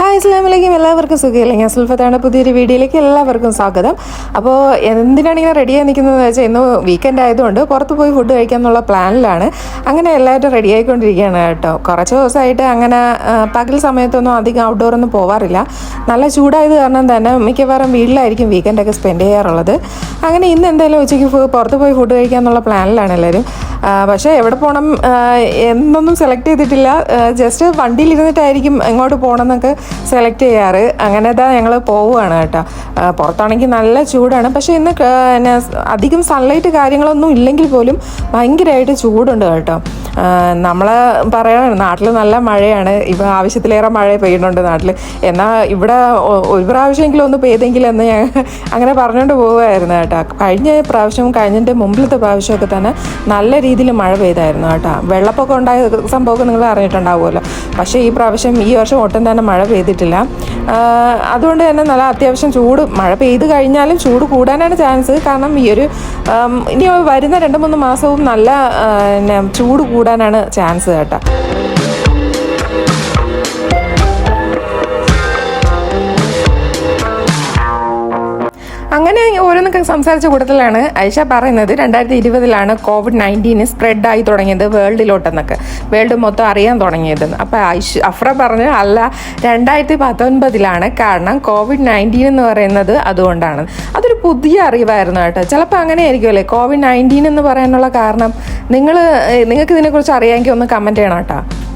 Hi അസ്ലാമലൈക്കും എല്ലാവർക്കും സുഖമില്ല ഞാൻ സുൽഫത്താണ്. പുതിയൊരു വീഡിയോയിലേക്ക് എല്ലാവർക്കും സ്വാഗതം. അപ്പോൾ എന്തിനാണ് ഇങ്ങനെ റെഡിയായി നിൽക്കുന്നതെന്ന് വെച്ചാൽ ഇന്ന് വീക്കെൻഡ് ആയതുകൊണ്ട് പുറത്ത് പോയി ഫുഡ് കഴിക്കാമെന്നുള്ള പ്ലാനിലാണ് അങ്ങനെ എല്ലാവരും റെഡി ആയിക്കൊണ്ടിരിക്കുകയാണ് കേട്ടോ. കുറച്ച് ദിവസമായിട്ട് അങ്ങനെ പകൽ സമയത്തൊന്നും അധികം ഔട്ട്ഡോർ ഒന്നും പോവാറില്ല. നല്ല ചൂടായത് കാരണം തന്നെ മിക്കവാറും വീട്ടിലായിരിക്കും വീക്കെൻഡൊക്കെ സ്പെൻഡ് ചെയ്യാറുള്ളത്. അങ്ങനെ ഇന്ന് എന്തായാലും ഉച്ചയ്ക്ക് പുറത്ത് പോയി ഫുഡ് കഴിക്കാമെന്നുള്ള പ്ലാനിലാണ് എല്ലാവരും. പക്ഷേ എവിടെ പോകണം എന്നൊന്നും സെലക്ട് ചെയ്തിട്ടില്ല. ജസ്റ്റ് വണ്ടിയിലിരുന്നിട്ടായിരിക്കും എങ്ങോട്ട് പോകണം എന്നൊക്കെ സെലക്ട് ചെയ്യാറ്. അങ്ങനെ ഇതാ ഞങ്ങൾ പോവുകയാണ് കേട്ടോ. പുറത്താണെങ്കിൽ നല്ല ചൂടാണ്. പക്ഷേ ഇന്ന് അധികം സൺലൈറ്റ് കാര്യങ്ങളൊന്നും ഇല്ലെങ്കിൽ പോലും ഭയങ്കരമായിട്ട് ചൂടുണ്ട് കേട്ടോ. നമ്മൾ പറയാണ് നാട്ടിൽ നല്ല മഴയാണ്. ഇപ്പം ആവശ്യത്തിലേറെ മഴ പെയ്യുന്നുണ്ട് നാട്ടിൽ എന്നാൽ ഇവിടെ ഒരു പ്രാവശ്യമെങ്കിലും ഒന്ന് പെയ്തെങ്കിലും എന്ന് ഞാൻ അങ്ങനെ പറഞ്ഞുകൊണ്ട് പോവുമായിരുന്നു കേട്ടോ. കഴിഞ്ഞ പ്രാവശ്യം കഴിഞ്ഞതിന്റെ മുമ്പിലത്തെ പ്രാവശ്യമൊക്കെ തന്നെ നല്ല രീതിയിൽ മഴ പെയ്തായിരുന്നു കേട്ടോ. വെള്ളപ്പൊക്കം ഉണ്ടായ സംഭവമൊക്കെ നിങ്ങൾ അറിഞ്ഞിട്ടുണ്ടാവുമല്ലോ. പക്ഷേ ഈ പ്രാവശ്യം ഈ വർഷം ഒട്ടും തന്നെ മഴ പെയ്തിട്ടില്ല. അതുകൊണ്ട് തന്നെ നല്ല അത്യാവശ്യം ചൂട് മഴ പെയ്ത് കഴിഞ്ഞാലും ചൂട് കൂടാനാണ് ചാൻസ്. കാരണം ഈ ഒരു ഇനി വരുന്ന രണ്ട് മൂന്ന് മാസവും നല്ല ചൂട് പിന്നെ ചൂട് കൂടാനാണ് ചാൻസ് കേട്ടോ. അങ്ങനെ ഓരോന്നൊക്കെ സംസാരിച്ച കൂട്ടത്തിലാണ് ഐഷ പറയുന്നത് രണ്ടായിരത്തി ഇരുപതിലാണ് കോവിഡ് നയന്റീൻ സ്പ്രെഡ് ആയി തുടങ്ങിയത് വേൾഡിലോട്ടെന്നൊക്കെ. വേൾഡ് മൊത്തം അറിയാൻ തുടങ്ങിയതെന്ന്. അപ്പോൾ ഐഷ അഫ്ര പറഞ്ഞു അല്ല രണ്ടായിരത്തി പത്തൊൻപതിലാണ് കാരണം കോവിഡ് നയന്റീൻ എന്ന് പറയുന്നത് അതുകൊണ്ടാണ്. അതൊരു പുതിയ അറിവായിരുന്നു കേട്ടോ. ചിലപ്പോൾ അങ്ങനെ ആയിരിക്കുമല്ലേ കോവിഡ് നയന്റീൻ എന്ന് പറയാനുള്ള കാരണം. നിങ്ങൾ നിങ്ങൾക്ക് ഇതിനെക്കുറിച്ച് അറിയാമെങ്കിൽ ഒന്ന് കമന്റ് ചെയ്യണം കേട്ടോ.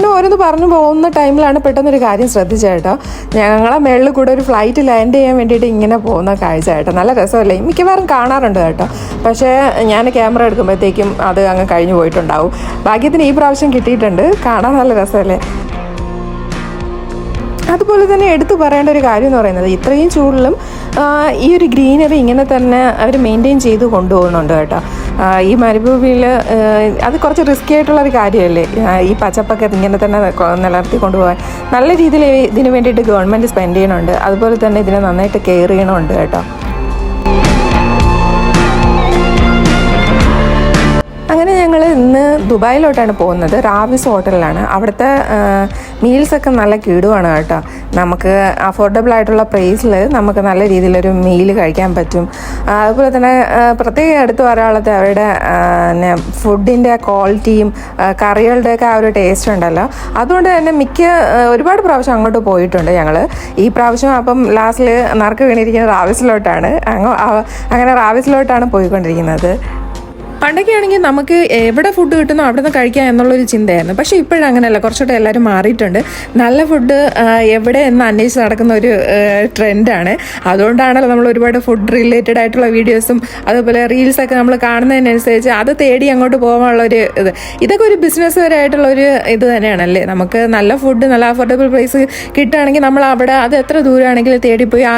അങ്ങനെ ഓരോന്ന് പറഞ്ഞു പോകുന്ന ടൈമിലാണ് പെട്ടെന്നൊരു കാര്യം ശ്രദ്ധിച്ചേട്ടോ ഞങ്ങളെ മേളിൽ കൂടെ ഒരു ഫ്ലൈറ്റ് ലാൻഡ് ചെയ്യാൻ വേണ്ടിയിട്ട് ഇങ്ങനെ പോകുന്ന കാഴ്ച കേട്ടോ. നല്ല രസമല്ലേ? മിക്കവാറും കാണാറുണ്ട് കേട്ടോ. പക്ഷേ ഞാൻ ക്യാമറ എടുക്കുമ്പോഴത്തേക്കും അത് അങ്ങ് കഴിഞ്ഞു പോയിട്ടുണ്ടാവും. ഭാഗ്യത്തിന് ഈ പ്രാവശ്യം കിട്ടിയിട്ടുണ്ട്. കാണാൻ നല്ല രസമല്ലേ? അതുപോലെ തന്നെ എടുത്തു പറയേണ്ട ഒരു കാര്യം എന്ന് പറയുന്നത് ഇത്രയും ചൂടിലും ഈ ഒരു ഗ്രീനറി ഇങ്ങനെ തന്നെ അവർ മെയിന്റെയിൻ ചെയ്ത് കൊണ്ടുപോകുന്നുണ്ട് കേട്ടോ. ഈ മരുഭൂമിയിൽ അത് കുറച്ച് റിസ്ക് ആയിട്ടുള്ള ഒരു കാര്യമല്ലേ? ഈ പച്ചപ്പൊക്കെ ഇങ്ങനെ തന്നെ നിലർത്തി കൊണ്ടുപോകാൻ. നല്ല രീതിയിൽ ഇതിന് വേണ്ടിയിട്ട് ഗവൺമെന്റ് സ്പെൻഡ് ചെയ്യണമുണ്ട് അതുപോലെ തന്നെ ഇതിനെ നന്നായിട്ട് കെയർ ചെയ്യണമുണ്ട് കേട്ടോ. അങ്ങനെ ഞങ്ങൾ ഇന്ന് ദുബായിലോട്ടാണ് പോകുന്നത്. റാവിസ് ഹോട്ടലിലാണ്. അവിടുത്തെ മീൽസൊക്കെ നല്ല കിടുവാണ് കേട്ടോ. നമുക്ക് അഫോർഡബിൾ ആയിട്ടുള്ള പ്രൈസിൽ നമുക്ക് നല്ല രീതിയിലൊരു മീൽ കഴിക്കാൻ പറ്റും. അതുപോലെ തന്നെ പ്രത്യേകം എടുത്തു പറയാനുള്ളത് അവരുടെ ഫുഡിന്റെ ക്വാളിറ്റിയും കറികളുടെയൊക്കെ ആ ഒരു ടേസ്റ്റ് ഉണ്ടല്ലോ. അതുകൊണ്ട് തന്നെ മിക്ക ഒരുപാട് പ്രാവശ്യം അങ്ങോട്ട് പോയിട്ടുണ്ട് ഞങ്ങൾ ഈ പ്രാവശ്യം അപ്പം ലാസ്റ്റിൽ നറുക്ക് വീണിരിക്കുന്നത് റാവിസിലോട്ടാണ്. അങ്ങനെ റാവിസിലോട്ടാണ് പോയിക്കൊണ്ടിരിക്കുന്നത്. പണ്ടൊക്കെ ആണെങ്കിൽ നമുക്ക് എവിടെ ഫുഡ് കിട്ടുന്നോ അവിടെ നിന്ന് കഴിക്കാം എന്നുള്ളൊരു ചിന്തയായിരുന്നു. പക്ഷേ ഇപ്പോഴങ്ങനെയല്ല കുറച്ചുകൂടെ എല്ലാവരും മാറിയിട്ടുണ്ട്. നല്ല ഫുഡ് എവിടെ എന്ന് അന്വേഷിച്ച് നടക്കുന്ന ഒരു ട്രെൻഡാണ് അതുകൊണ്ടാണല്ലോ നമ്മൾ ഒരുപാട് ഫുഡ് റിലേറ്റഡ് ആയിട്ടുള്ള വീഡിയോസും അതുപോലെ റീൽസൊക്കെ നമ്മൾ കാണുന്നതിനനുസരിച്ച് അത് തേടി അങ്ങോട്ട് പോകാനുള്ള ഒരു ഇത്. ഇതൊക്കെ ഒരു ബിസിനസ് പരമായിട്ടുള്ള ഒരു ഇത് തന്നെയാണല്ലേ നമുക്ക് നല്ല ഫുഡ് നല്ല അഫോർഡബിൾ പ്രൈസ് കിട്ടുകയാണെങ്കിൽ നമ്മൾ അവിടെ അത് എത്ര ദൂരമാണെങ്കിലും തേടിപ്പോയി ആ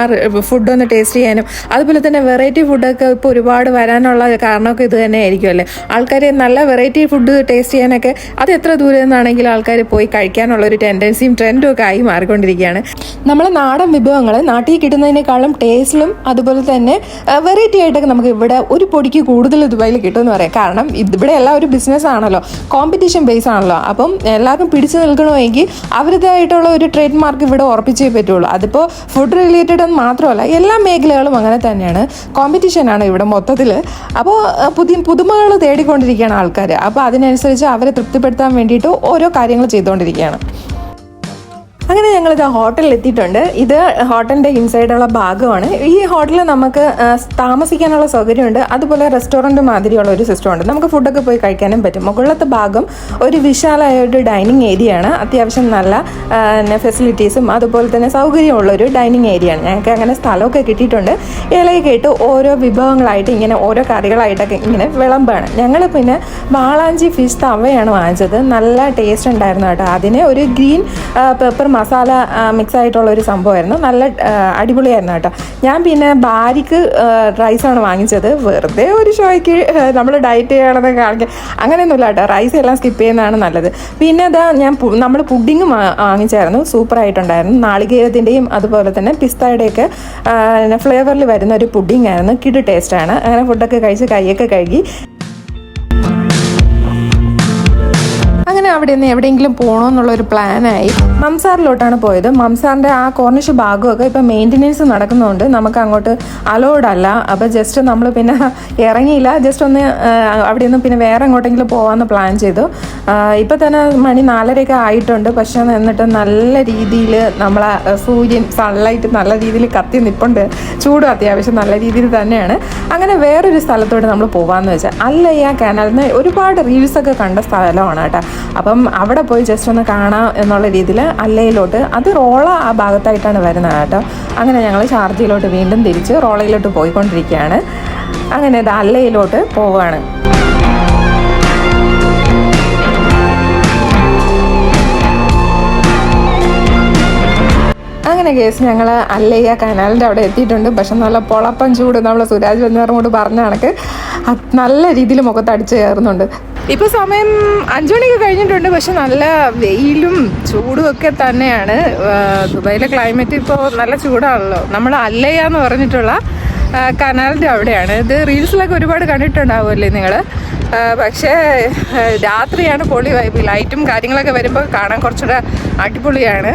ഫുഡ് ഒന്ന് ടേസ്റ്റ് ചെയ്യാനും അതുപോലെ തന്നെ വെറൈറ്റി ഫുഡൊക്കെ ഇപ്പോൾ ഒരുപാട് വരാനുള്ള കാരണമൊക്കെ ഇത് തന്നെ ആയിരിക്കും അല്ലേ ആൾക്കാർ നല്ല വെറൈറ്റി ഫുഡ് ടേസ്റ്റ് ചെയ്യാനൊക്കെ അത് എത്ര ദൂരെ നിന്നാണെങ്കിലും ആൾക്കാർ പോയി കഴിക്കാനുള്ള ഒരു ടെൻഡൻസിയും ട്രെൻഡും ഒക്കെ ആയി മാറിക്കൊണ്ടിരിക്കുകയാണ്. നമ്മളെ നാടൻ വിഭവങ്ങൾ നാട്ടിൽ കിട്ടുന്നതിനേക്കാളും ടേസ്റ്റിലും അതുപോലെ തന്നെ വെറൈറ്റി ആയിട്ടൊക്കെ നമുക്ക് ഇവിടെ ഒരു പൊടിക്ക് കൂടുതൽ ദുബായിൽ കിട്ടുമെന്ന് പറയാം. കാരണം ഇവിടെ എല്ലാം ഒരു ബിസിനസ് ആണല്ലോ. കോമ്പറ്റീഷൻ ബേസ് ആണല്ലോ. അപ്പം എല്ലാവർക്കും പിടിച്ചു നിൽക്കണമെങ്കിൽ അവരുടേതായിട്ടുള്ള ഒരു ട്രേഡ് മാർക്ക് ഇവിടെ ഉറപ്പിച്ചേ പറ്റുള്ളൂ. അതിപ്പോൾ ഫുഡ് റിലേറ്റഡ് എന്ന് മാത്രമല്ല എല്ലാ മേഖലകളും അങ്ങനെ തന്നെയാണ്. കോമ്പറ്റീഷനാണ് ഇവിടെ മൊത്തത്തിൽ അപ്പോൾ പുതിയ പുതുമകൾ തേടിക്കൊണ്ടിരിക്കുകയാണ് ആൾക്കാർ അപ്പോൾ അതിനനുസരിച്ച് അവരെ തൃപ്തിപ്പെടുത്താൻ വേണ്ടിയിട്ട് ഓരോ കാര്യങ്ങൾ ചെയ്തുകൊണ്ടിരിക്കുകയാണ്. അങ്ങനെ ഞങ്ങൾ ഇത് ഹോട്ടലിൽ എത്തിയിട്ടുണ്ട് ഇത് ഹോട്ടലിന്റെ ഇൻസൈഡുള്ള ഭാഗമാണ്. ഈ ഹോട്ടലിൽ നമുക്ക് താമസിക്കാനുള്ള സൗകര്യമുണ്ട്. അതുപോലെ റെസ്റ്റോറന്റ് മാതിരിയുള്ള ഒരു സിസ്റ്റം ഉണ്ട് നമുക്ക് ഫുഡൊക്കെ പോയി കഴിക്കാനും പറ്റും. മുകളിലത്തെ ഭാഗം ഒരു വിശാലമായ ഒരു ഡൈനിങ് ഏരിയ ആണ് അത്യാവശ്യം നല്ല ഫെസിലിറ്റീസും അതുപോലെ തന്നെ സൗകര്യമുള്ള ഒരു ഡൈനിങ് ഏരിയ ആണ് ഞങ്ങൾക്ക് അങ്ങനെ സ്ഥലമൊക്കെ കിട്ടിയിട്ടുണ്ട്. ഇലയൊക്കെ കേട്ട് ഓരോ വിഭവങ്ങളായിട്ട് ഇങ്ങനെ ഓരോ കറികളായിട്ടൊക്കെ ഇങ്ങനെ വിളമ്പാണ്. ഞങ്ങൾ പിന്നെ വാളാഞ്ചി ഫിഷ് തവയാണ് വാങ്ങിച്ചത്. നല്ല ടേസ്റ്റ് ഉണ്ടായിരുന്നു കേട്ടോ. അതിനെ ഒരു ഗ്രീൻ പെപ്പർ മസാല മിക്സ് ആയിട്ടുള്ള ഒരു സംഭവമായിരുന്നു. നല്ല അടിപൊളിയായിരുന്നു കേട്ടോ. ഞാൻ പിന്നെ ബാരിക്ക് റൈസാണ് വാങ്ങിച്ചത്. വെറുതെ ഒരു ഷോയ്ക്ക് നമ്മൾ ഡയറ്റ് ചെയ്യണമെന്ന് കാണിക്കാൻ അങ്ങനെയൊന്നുമില്ല കേട്ടോ. റൈസ് എല്ലാം സ്കിപ്പ് ചെയ്യുന്നതാണ് നല്ലത്. പിന്നെ അതാ ഞാൻ നമ്മൾ പുഡിങ് വാങ്ങിച്ചായിരുന്നു. സൂപ്പറായിട്ടുണ്ടായിരുന്നു നാളികേരത്തിന്റെയും അതുപോലെ തന്നെ പിസ്തയുടെയൊക്കെ ഫ്ലേവറിൽ വരുന്ന ഒരു പുഡിംഗ് ആയിരുന്നു. കിഡ് ടേസ്റ്റാണ് അങ്ങനെ ഫുഡൊക്കെ കഴിച്ച് കൈയൊക്കെ കഴുകി അവിടെ നിന്ന് എവിടെയെങ്കിലും പോകണമെന്നുള്ള ഒരു പ്ലാനായി മംസാറിലോട്ടാണ് പോയത്. മംസാറിന്റെ ആ കോർണിഷ് ഭാഗമൊക്കെ ഇപ്പം മെയിന്റെനൻസ് നടക്കുന്നതുകൊണ്ട് നമുക്ക് അങ്ങോട്ട് അലോഡ് അല്ല. അപ്പോൾ ജസ്റ്റ് നമ്മൾ പിന്നെ ഇറങ്ങിയില്ല. ജസ്റ്റ് ഒന്ന് അവിടെ നിന്ന് പിന്നെ വേറെ എങ്ങോട്ടെങ്കിലും പോകാമെന്ന് പ്ലാൻ ചെയ്തു. ഇപ്പം തന്നെ മണി നാലരയൊക്കെ ആയിട്ടുണ്ട്. പക്ഷേ എന്നിട്ട് നല്ല രീതിയിൽ നമ്മളെ സൂര്യൻ സൺലൈറ്റ് നല്ല രീതിയിൽ കത്തി നിൽപ്പുണ്ട് ചൂടും അത്യാവശ്യം നല്ല രീതിയിൽ തന്നെയാണ്. അങ്ങനെ വേറൊരു സ്ഥലത്തോട്ട് നമ്മൾ പോകാമെന്ന് വെച്ചാൽ അല്ലയ്യ കനാലിൽ നിന്ന് ഒരുപാട് റീൽസൊക്കെ കണ്ട സ്ഥലമാണ് കേട്ടോ. അപ്പം അവിടെ പോയി ജസ്റ്റ് ഒന്ന് കാണാം എന്നുള്ള രീതിയിൽ അല്ലയിലോട്ട് അത് റോള ആ ഭാഗത്തായിട്ടാണ് വരുന്നത് കേട്ടോ. അങ്ങനെ ഞങ്ങൾ ഷാർജയിലോട്ട് വീണ്ടും തിരിച്ച് റോളയിലോട്ട് പോയിക്കൊണ്ടിരിക്കുകയാണ്. അങ്ങനെ ഇത് അല്ലയിലോട്ട് പോവുകയാണ്. അങ്ങനെ കേസ് ഞങ്ങൾ അല്ലയ്യ കനാലിന്റെ അവിടെ എത്തിയിട്ടുണ്ട്. പക്ഷെ നല്ല പൊളപ്പം ചൂട് നമ്മൾ സുരാജ് ബന്ധുമാരോട് പറഞ്ഞ കണക്ക് നല്ല രീതിയിൽ മുഖത്ത് അടിച്ചു കയറുന്നുണ്ട്. ഇപ്പോൾ സമയം അഞ്ചു മണിയൊക്കെ കഴിഞ്ഞിട്ടുണ്ട് പക്ഷെ നല്ല വെയിലും ചൂടും ഒക്കെ തന്നെയാണ്. ദുബായിലെ ക്ലൈമറ്റ് ഇപ്പോൾ നല്ല ചൂടാണല്ലോ. നമ്മൾ അല്ലയ്യ എന്ന് പറഞ്ഞിട്ടുള്ള കനാലിന്റെ അവിടെയാണ്. ഇത് റീൽസിലൊക്കെ ഒരുപാട് കണ്ടിട്ടുണ്ടാവുമല്ലേ നിങ്ങൾ പക്ഷേ രാത്രിയാണ് പൊളി വൈബ്. ലൈറ്റും കാര്യങ്ങളൊക്കെ വരുമ്പോൾ കാണാൻ കുറച്ചുകൂടെ അടിപൊളിയാണ്.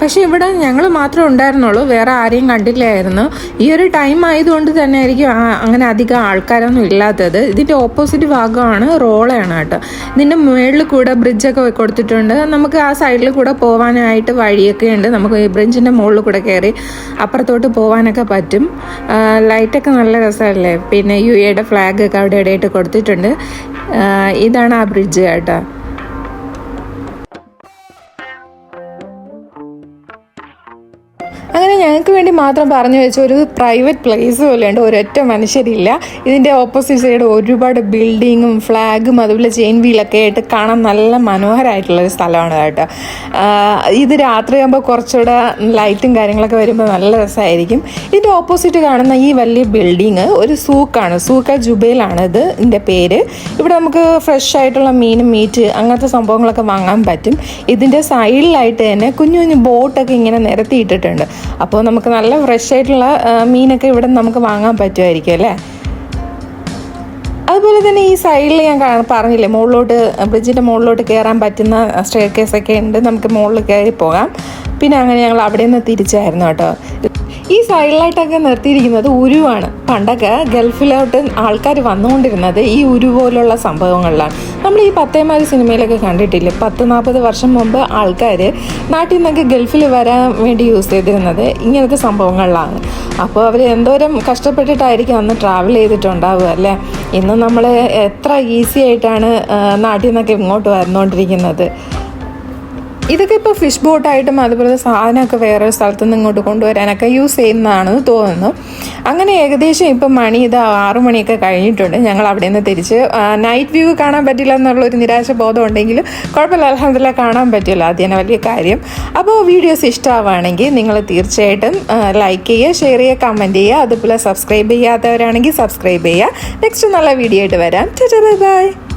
പക്ഷേ ഇവിടെ ഞങ്ങൾ മാത്രമേ ഉണ്ടായിരുന്നുള്ളൂ. വേറെ ആരെയും കണ്ടില്ലായിരുന്നു. ഈ ഒരു ടൈം ആയതുകൊണ്ട് തന്നെ ആയിരിക്കും അങ്ങനെ അധികം ആൾക്കാരൊന്നും ഇല്ലാത്തത്. ഇതിന്റെ ഓപ്പോസിറ്റ് ഭാഗമാണ് റോളയാണ് കേട്ടോ. ഇതിന്റെ മുകളിൽ കൂടെ ബ്രിഡ്ജൊക്കെ കൊടുത്തിട്ടുണ്ട്. നമുക്ക് ആ സൈഡിൽ കൂടെ പോകാനായിട്ട് വഴിയൊക്കെ ഉണ്ട്. നമുക്ക് ഈ ബ്രിഡ്ജിന്റെ മുകളിൽ കൂടെ കയറി അപ്പുറത്തോട്ട് പോകാനൊക്കെ പറ്റും. ലൈറ്റൊക്കെ നല്ല രസമല്ലേ? പിന്നെ യു എയുടെ ഫ്ലാഗ് ഒക്കെ അവിടെ ഇടയിട്ട് കൊടുത്തിട്ടുണ്ട്. ഇതാണ് ആ ബ്രിഡ്ജ് കേട്ടോ. ഞങ്ങൾക്ക് വേണ്ടി മാത്രം പറഞ്ഞു വെച്ച ഒരു പ്രൈവറ്റ് പ്ലേസ് പോലെയുണ്ട്. ഒരൊറ്റ മനുഷ്യരില്ല. ഇതിന്റെ ഓപ്പോസിറ്റ് സൈഡ് ഒരുപാട് ബിൽഡിങ്ങും ഫ്ലാഗും അതുപോലെ ചെയിൻ വീലൊക്കെ ആയിട്ട് കാണാൻ നല്ല മനോഹരമായിട്ടുള്ളൊരു സ്ഥലമാണ് കേട്ടോ. ഇത് രാത്രിയാകുമ്പോൾ കുറച്ചുകൂടെ ലൈറ്റും കാര്യങ്ങളൊക്കെ വരുമ്പോൾ നല്ല രസമായിരിക്കും ഇതിന്റെ ഓപ്പോസിറ്റ് കാണുന്ന ഈ വലിയ ബിൽഡിങ് ഒരു സൂക്കാണ്. സൂക്ക ജുബേലാണ് ഇത് ഇതിന്റെ പേര്. ഇവിടെ നമുക്ക് ഫ്രഷ് ആയിട്ടുള്ള മീനും മീറ്റ് അങ്ങനത്തെ സംഭവങ്ങളൊക്കെ വാങ്ങാൻ പറ്റും. ഇതിന്റെ സൈഡിലായിട്ട് തന്നെ കുഞ്ഞു കുഞ്ഞു ബോട്ടൊക്കെ ഇങ്ങനെ നിരത്തിയിട്ടിട്ടുണ്ട്. അപ്പോൾ നമുക്ക് നല്ല ഫ്രഷ് ആയിട്ടുള്ള മീനൊക്കെ ഇവിടെ നമുക്ക് വാങ്ങാൻ പറ്റുമായിരിക്കും അല്ലേ? അതുപോലെ തന്നെ ഈ സൈഡിൽ ഞാൻ പറഞ്ഞില്ലേ മുകളിലോട്ട് ബ്രിഡ്ജിന്റെ മുകളിലോട്ട് കയറാൻ പറ്റുന്ന സ്റ്റെയർ കേസൊക്കെ ഉണ്ട്. നമുക്ക് മുകളിൽ കയറി പോകാം. പിന്നെ അങ്ങനെ ഞങ്ങൾ അവിടെ നിന്ന് തിരിച്ചായിരുന്നു കേട്ടോ. സൈഡിലായിട്ടൊക്കെ നിർത്തിയിരിക്കുന്നത് ഉരുവാണ്. പണ്ടൊക്കെ ഗൾഫിലോട്ട് ആൾക്കാർ വന്നുകൊണ്ടിരുന്നത് ഈ ഉരു പോലുള്ള സംഭവങ്ങളിലാണ്. നമ്മൾ ഈ പത്തേമാര് സിനിമയിലൊക്കെ കണ്ടിട്ടില്ലേ? പത്ത് നാൽപ്പത് വർഷം മുമ്പ് ആൾക്കാർ നാട്ടിൽ നിന്നൊക്കെ ഗൾഫിൽ വരാൻ വേണ്ടി യൂസ് ചെയ്തിരുന്നത് ഇങ്ങനത്തെ സംഭവങ്ങളിലാണ്. അപ്പോൾ അവർ എന്തോരം കഷ്ടപ്പെട്ടിട്ടായിരിക്കും അന്ന് ട്രാവൽ ചെയ്തിട്ടുണ്ടാവുക അല്ലേ? ഇന്ന് നമ്മൾ എത്ര ഈസി ആയിട്ടാണ് നാട്ടിൽ നിന്നൊക്കെ ഇങ്ങോട്ട് വന്നുകൊണ്ടിരിക്കുന്നത്. ഇതൊക്കെ ഇപ്പോൾ ഫിഷ് ബോട്ടായിട്ടും അതുപോലെ സാധനമൊക്കെ വേറെ സ്ഥലത്തു നിന്ന് ഇങ്ങോട്ട് കൊണ്ടുവരാനൊക്കെ യൂസ് ചെയ്യുന്നതാണെന്ന് തോന്നുന്നു. അങ്ങനെ ഏകദേശം ഇപ്പം മണി ഇത് ആറു മണിയൊക്കെ കഴിഞ്ഞിട്ടുണ്ട്. ഞങ്ങൾ അവിടെ നിന്ന് തിരിച്ച് നൈറ്റ് വ്യൂ കാണാൻ പറ്റില്ല എന്നുള്ളൊരു നിരാശ ബോധം ഉണ്ടെങ്കിലും കുഴപ്പമില്ല അലഹമില്ല കാണാൻ പറ്റില്ല. അത് തന്നെ വലിയ കാര്യം. അപ്പോൾ വീഡിയോസ് ഇഷ്ടമാവുകയാണെങ്കിൽ നിങ്ങൾ തീർച്ചയായിട്ടും ലൈക്ക് ചെയ്യുക ഷെയർ ചെയ്യുക കമന്റ് ചെയ്യുക. അതുപോലെ സബ്സ്ക്രൈബ് ചെയ്യാത്തവരാണെങ്കിൽ സബ്സ്ക്രൈബ് ചെയ്യുക. നെക്സ്റ്റ് നല്ല വീഡിയോ ആയിട്ട് വരാം. Bye bye